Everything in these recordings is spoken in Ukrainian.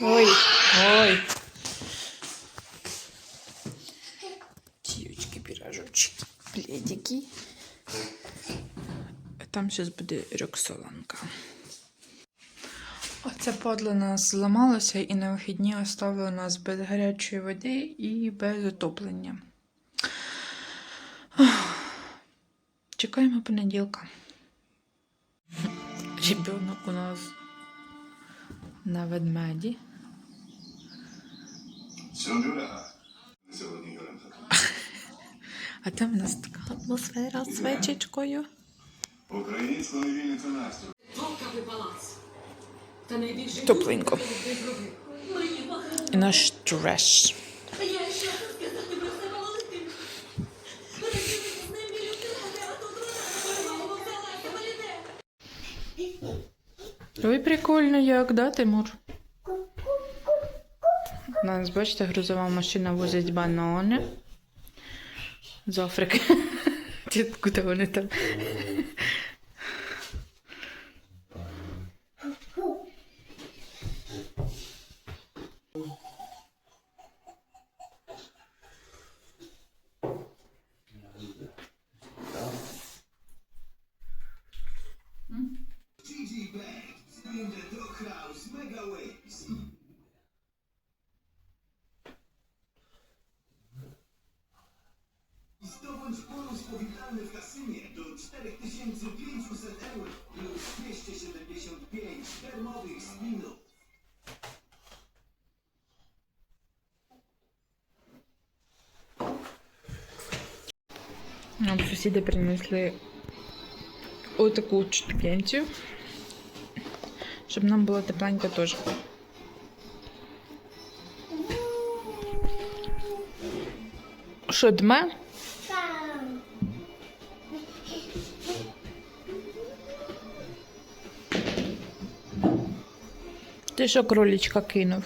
Ой, ой. Дівочки, пірожочки, пледики. Там зараз буде роксоланка. Оце падло нас зламалося і на вихідні оставило нас без гарячої води і без отоплення. Чекаємо понеділка. Ребенок у нас на ведмеді. А там у нас така атмосфера з свечечкою. Українську невільний настрій. Та найбільше Тепленько. І наш треш. Ой, прикольно як, да, Тимур? Нас, бачите, грузова машина возить банани з Африки. Куди вони там? Zdobądź bonus powitalny w kasynie do 4500 euro plus 275 darmowych spinów. Нам сусіди принесли отаку пенсію, щоб нам було тепленько теж. Що, дме? Ти що кролічка кинув?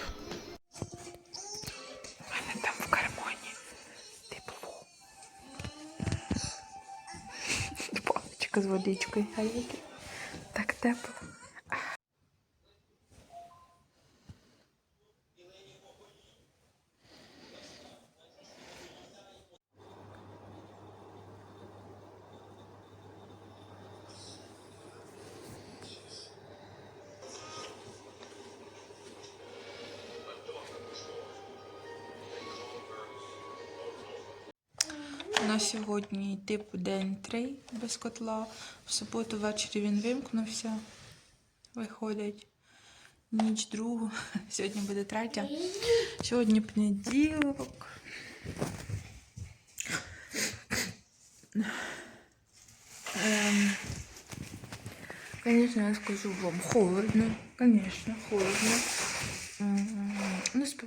У мене там в кармані тепло. Папочка з водичкою. Так тепло. На сьогодні типу день 3 без котла. В суботу ввечері він вимкнувся. Виходить. Ніч другу. Сьогодні буде третя. Сьогодні понеділок. Ем, Конечно, я скажу вам, холодно. Конечно, холодно.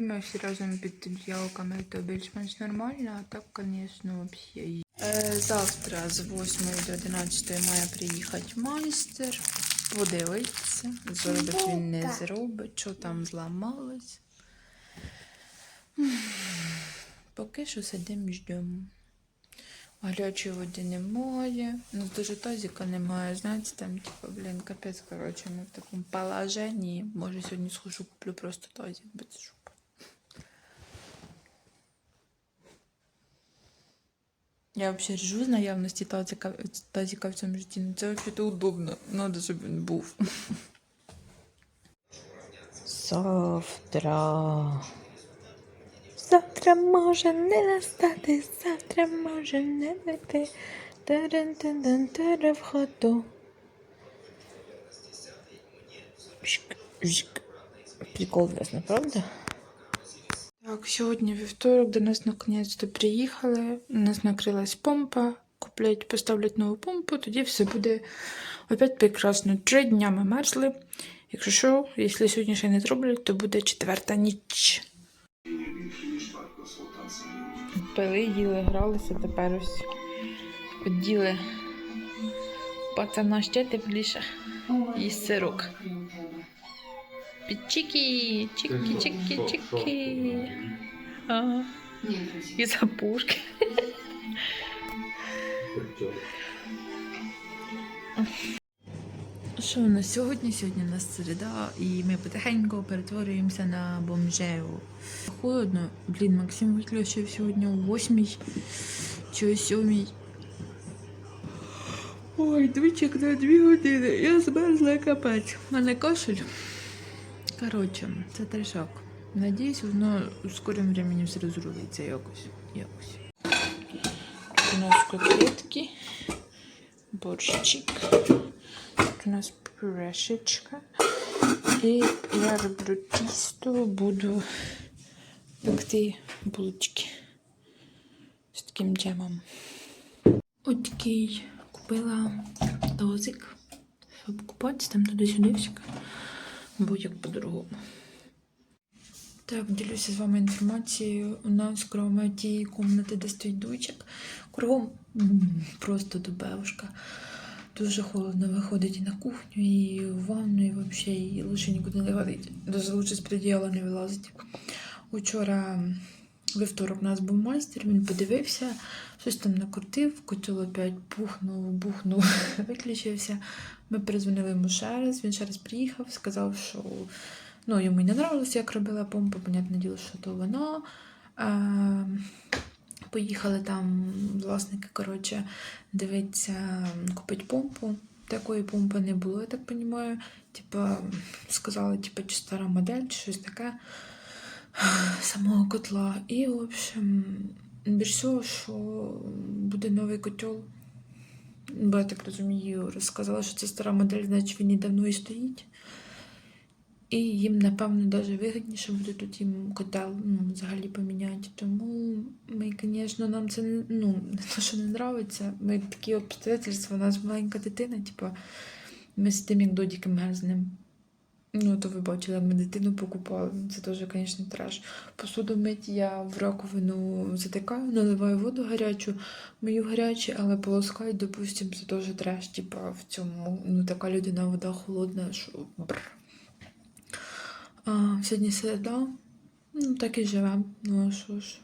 М, Ну, всі разом під одіялками, то більш-менш нормально, а так, звісно, взагалі. Е, завтра з 8 до 11 має приїхати майстер, подивитися. Зробить він не зробить, що там зламалось. Поки що сидимо ждемо. Гарячої води немає. Ну, дуже тазика немає. Знаєте, там, типу, блін, капець, коротше, ми в такому положенні. Може, сьогодні схожу, куплю просто тазик без шуб. Я взагалі ржу з наявності тазика, тазика в цьому житті. Ну, це взагалі удобно. Надо, щоб він був. Завтра. Завтра може не настати, завтра може не бути. Таран-тан-тан-тара в хату. Жик, жик. Прикол ясно, правда? Так, сьогодні вівторок до нас наконець-то приїхали. У нас накрилась помпа. Куплять, поставлять нову помпу, тоді все буде опять прекрасно. Три дня ми мерзли. Якщо що, якщо сьогодні ще не зроблять, то буде четверта ніч. Пили, їли, гралися, тепер ось оділи пацана ще тепліше і сирок. Підчики, чики, чики, чики. Ага. І запушки. Що у нас сьогодні? Сьогодні у нас середа, і ми потихеньку перетворюємося на бомжею. Холодно, блін, Максим виключив сьогодні о 8 чи о 7. Ой, двічик на дві години. Я змерзла капець. У мене кашель. Коротше, це трешак. Надіюсь, воно у скорім времені все розрулиться якось. якось. У нас котлетки, борщик. У нас пюрешечка. І я роблю тісто, буду пекти булочки з таким джемом. От такий купила дозик, щоб купатися там туди-сюди. Бо як по-другому. Так, ділюся з вами інформацією. У нас, крім тієї кімнати, де стоїть дочок, кругом просто дубевушка. Дуже холодно виходить і на кухню, і в ванну, і взагалі і лучше нікуди не ходить. Дуже лучше з приділа не вилазить. Учора вівторок у нас був майстер, він подивився, щось там накрутив, котел опять бухнув, бухнув, виключився. Ми перезвонили йому ще раз, він ще раз приїхав, сказав, що ну, йому не нравилося, як робила помпа, понятне діло, що то вона. А, поїхали там власники, коротше, дивитися, купити помпу. Такої помпи не було, я так розумію. Типа, сказали, типа, чи стара модель, чи щось таке самого котла. І, в общем, більш всього, що буде новий котел. Бо я так розумію, розказала, що це стара модель, значить він і давно і стоїть. І їм, напевно, навіть вигідніше буде тут їм котел ну, взагалі поміняти. Тому ми, звісно, нам це не, ну, не то, що не подобається. Ми такі обстоятельства, у нас маленька дитина, типу, ми тим, як додіки мерзнем. Ну, то ви бачили, ми дитину покупали. Це теж, звісно, треш. Посуду мить я в раковину затикаю, наливаю воду гарячу, мию гаряче, але полоскаю, допустим, це теж треш. Типа в цьому ну, така людина вода холодна, що бр. А, сьогодні середа. Ну, так і живемо. Ну, а що ж.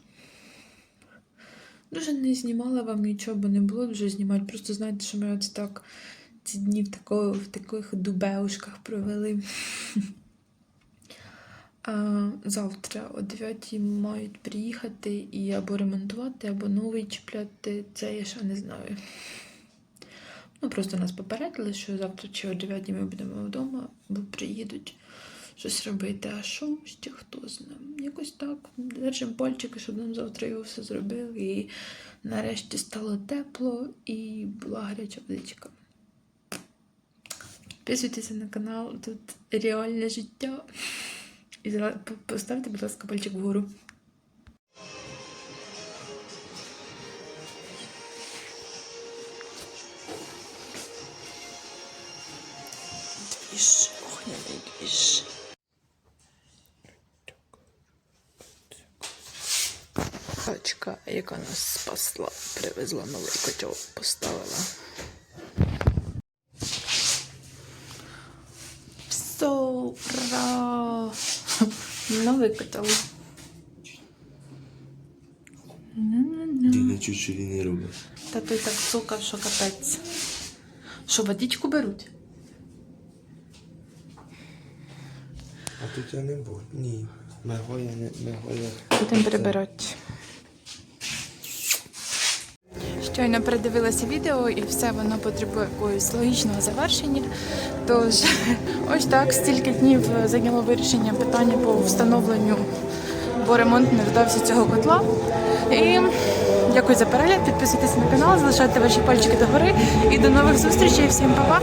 Дуже не знімала вам нічого, бо не було дуже знімати. Просто знаєте, що ми от так ці дні в, тако, в таких дубеушках провели. Завтра о 9 мають приїхати і або ремонтувати, або новий чіпляти. Це я ще не знаю. Ну, просто нас попередили, що завтра чи о 9 ми будемо вдома, бо приїдуть щось робити. А що ще хто знає? Якось так. Держимо пальчики, щоб нам завтра його все зробили. І нарешті стало тепло і була гаряча водичка. Підписуйтеся на канал, тут реальне життя. І поставте, будь ласка, пальчик вгору. Двіж, охняний двіж. Хачка, яка нас спасла, привезла новий котел, поставила. Все, ура! Ну-ну-ну. Діна чуть-чуть не робить. Та той так цукав, що капець. Що, водичку беруть? А тут я не був. Ні. Мегоя не мегоя. Будемо прибирати. Щойно передивилася відео і все воно потребує якогось логічного завершення. Тож, ось так, стільки днів зайняло вирішення питання по встановленню, бо ремонт не вдався цього котла. І дякую за перегляд. Підписуйтесь на канал, залишайте ваші пальчики догори. І до нових зустрічей. Всім па-па!